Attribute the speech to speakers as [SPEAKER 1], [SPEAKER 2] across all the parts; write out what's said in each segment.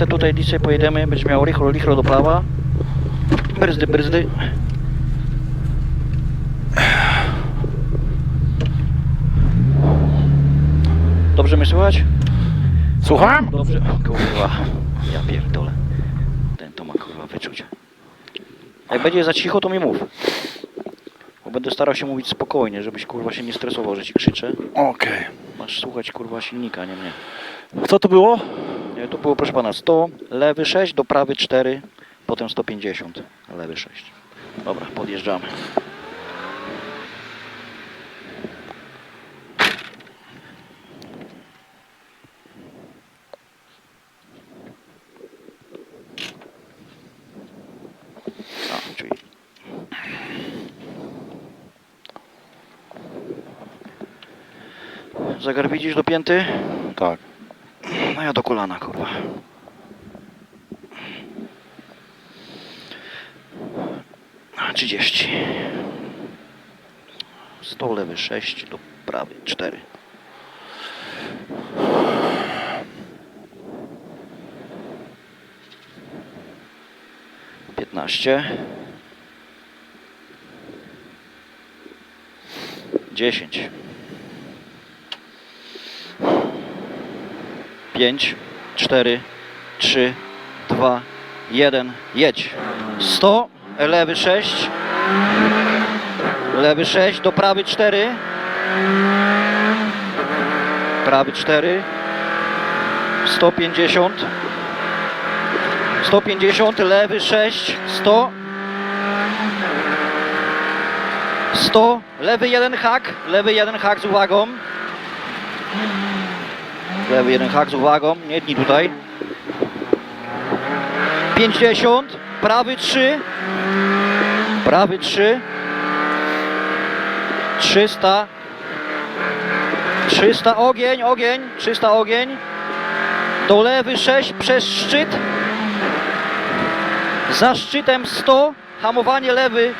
[SPEAKER 1] se tutaj dzisiaj pojedziemy, będziesz miał rychlo, lichro do prawa. Bryzdy, bryzdy. Dobrze mnie słychać?
[SPEAKER 2] Słucham?
[SPEAKER 1] Dobrze. Kurwa, ja pierdolę. Ten to ma kurwa wyczucie. Jak będzie za cicho, to mi mów. Bo będę starał się mówić spokojnie, żebyś kurwa się nie stresował, że ci krzyczę.
[SPEAKER 2] Okej.
[SPEAKER 1] Masz słuchać kurwa silnika, nie mnie.
[SPEAKER 2] Co to było?
[SPEAKER 1] Nie, Tu było proszę pana 100, lewy 6, do prawy 4, potem 150, lewy 6. Dobra, podjeżdżamy. Zegar widzisz do pięty?
[SPEAKER 2] Tak.
[SPEAKER 1] No ja do kolana, kurwa. 30. 100 lewy 6 do prawy 4. Piętnaście. Dziesięć. Pięć, cztery, trzy, dwa, jeden, jedź. 100, lewy 6, lewy 6, do prawy 4, prawy 4, 150, 150, lewy 6, 100, 100, lewy jeden hak, lewy jeden hak z uwagą. Lewy jeden hak z uwagą, nie dni tutaj. 50, prawy 3, prawy 3, 300, 300 ogień, ogień, 300 ogień, do lewy 6 przez szczyt, za szczytem 100, hamowanie lewy,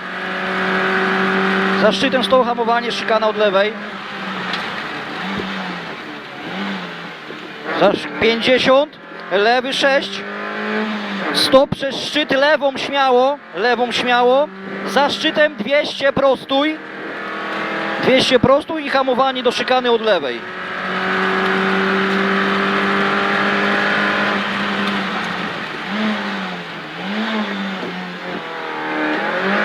[SPEAKER 1] za szczytem 100 hamowanie, szykana od lewej. Za 50, lewy 6, 100 przez szczyt, lewą śmiało, lewą śmiało, za szczytem 200 prostuj, 200 prostuj i hamowanie do szykany od lewej.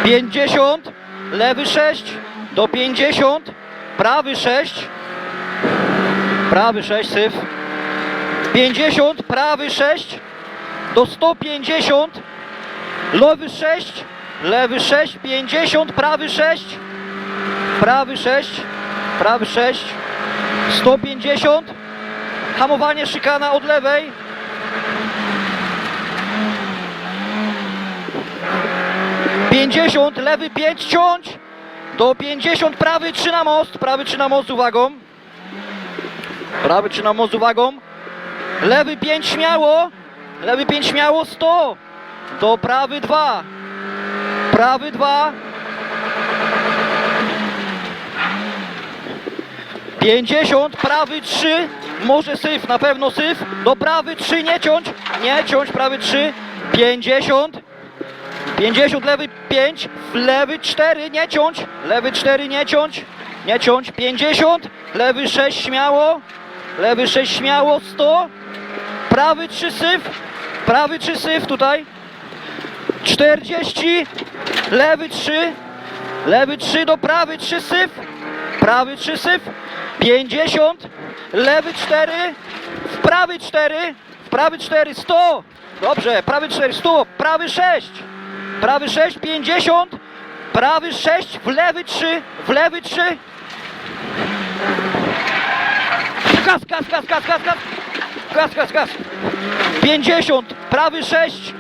[SPEAKER 1] Pięćdziesiąt, lewy 6, do 50, prawy 6, prawy 6, syf, 50, prawy 6, do 150, lewy 6, lewy 6, 50, prawy 6, prawy 6, prawy 6, 150, hamowanie szykana od lewej, Pięćdziesiąt, lewy 5 ciąć, do 50, prawy 3 na most, prawy 3 na most uwagą, prawy 3 na most uwagą, Lewy 5 śmiało. Lewy 5 śmiało 100. Do prawy 2. Prawy 2. 50, prawy 3. Może syf, na pewno syf. Do prawy 3 nie ciąć. Nie ciąć, prawy 3. 50. 50, lewy 5. Lewy 4 nie ciąć. Lewy 4 nie ciąć. Nie ciąć. 50. Lewy 6 śmiało. Lewy 6 śmiało, 100. Prawy 3 syf. Prawy 3 syf tutaj. 40. Lewy 3. Lewy 3 do prawy 3 syf. Prawy 3 syf. 50. Lewy 4. W prawy 4. W prawy 4 100. Dobrze, prawy 4 100. Prawy 6. Prawy 6 50. Prawy 6 w lewy 3. W lewy 3. Gaz, gaz, gaz, gaz, gaz, gaz. Gaz, gaz, gaz. 50, prawy 6.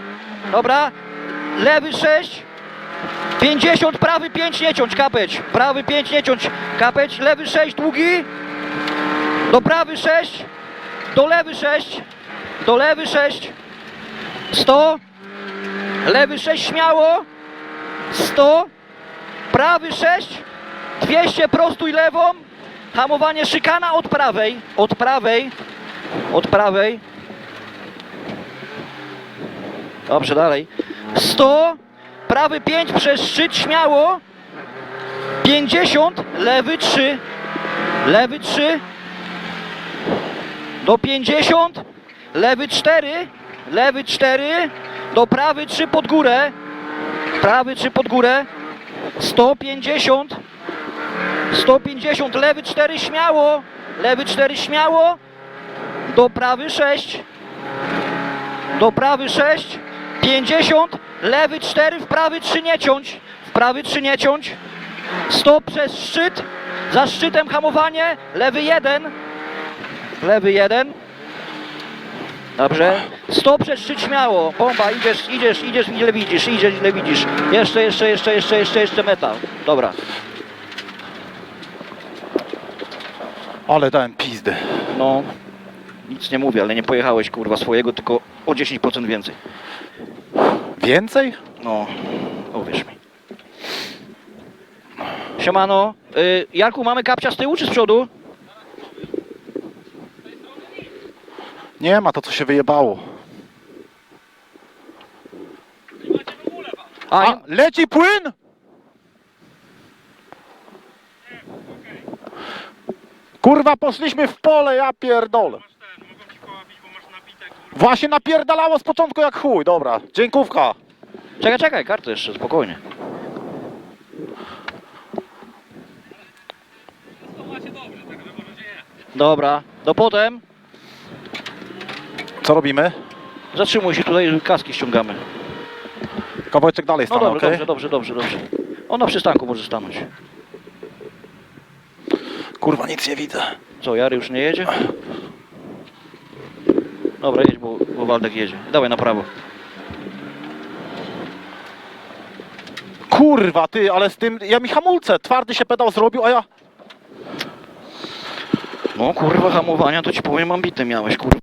[SPEAKER 1] Dobra. Lewy 6. 50, prawy 5 nie ciąć, kapeć. Prawy 5 nie ciąć, kapeć. Lewy 6, długi. Do prawy 6. Do lewy 6. Do lewy 6. 100. Lewy 6 śmiało. 100. Prawy 6. 200 prostuj lewą. Hamowanie szykana od prawej, od prawej, od prawej. Dobrze, dalej. 100, prawy 5 przez szczyt, śmiało. 50, lewy 3, lewy 3. Do 50, lewy 4, lewy 4. Do prawy 3 pod górę. Prawy 3 pod górę. 150. 150, lewy 4 śmiało. Lewy 4 śmiało. Do prawy 6. Do prawy 6. 50, lewy 4, w prawy 3 nie ciąć. W prawy 3 nie ciąć. 100 przez szczyt. Za szczytem hamowanie. Lewy 1. Lewy 1. Dobrze. 100 przez szczyt śmiało. Bomba, idziesz, idziesz, idziesz, ile widzisz, idziesz, ile widzisz. Jeszcze, jeszcze, jeszcze, jeszcze, jeszcze, jeszcze meta. Dobra.
[SPEAKER 2] Ale dałem pizdy.
[SPEAKER 1] No, nic nie mówię, ale nie pojechałeś kurwa swojego, tylko o 10% więcej.
[SPEAKER 2] Więcej?
[SPEAKER 1] No, uwierz mi. Siemano, y, Jarku, mamy kapcia z tyłu czy z przodu?
[SPEAKER 2] Nie ma to, co się wyjebało.
[SPEAKER 1] A,
[SPEAKER 2] A, leci płyn? Kurwa, poszliśmy w pole, ja pierdolę. Właśnie napierdalało z początku jak chuj, dobra. Dziękówka.
[SPEAKER 1] czekaj, czekaj, kartę jeszcze, spokojnie. Dobra, do potem.
[SPEAKER 2] Co robimy?
[SPEAKER 1] Zatrzymuj się tutaj, kaski ściągamy.
[SPEAKER 2] Kawałeczek dalej
[SPEAKER 1] No
[SPEAKER 2] stanę,
[SPEAKER 1] dobrze,
[SPEAKER 2] okej?
[SPEAKER 1] dobrze, dobrze, dobrze, dobrze. On na przystanku może stanąć.
[SPEAKER 2] Kurwa, nic nie widzę.
[SPEAKER 1] Co, Jary już nie jedzie? Dobra, jedź, bo, bo Waldek jedzie. Dawaj na prawo.
[SPEAKER 2] Kurwa, ty, ale z tym, ja mi hamulce, twardy się pedał zrobił, a ja...
[SPEAKER 1] No kurwa hamowania to ci powiem ambitne miałeś, kurwa.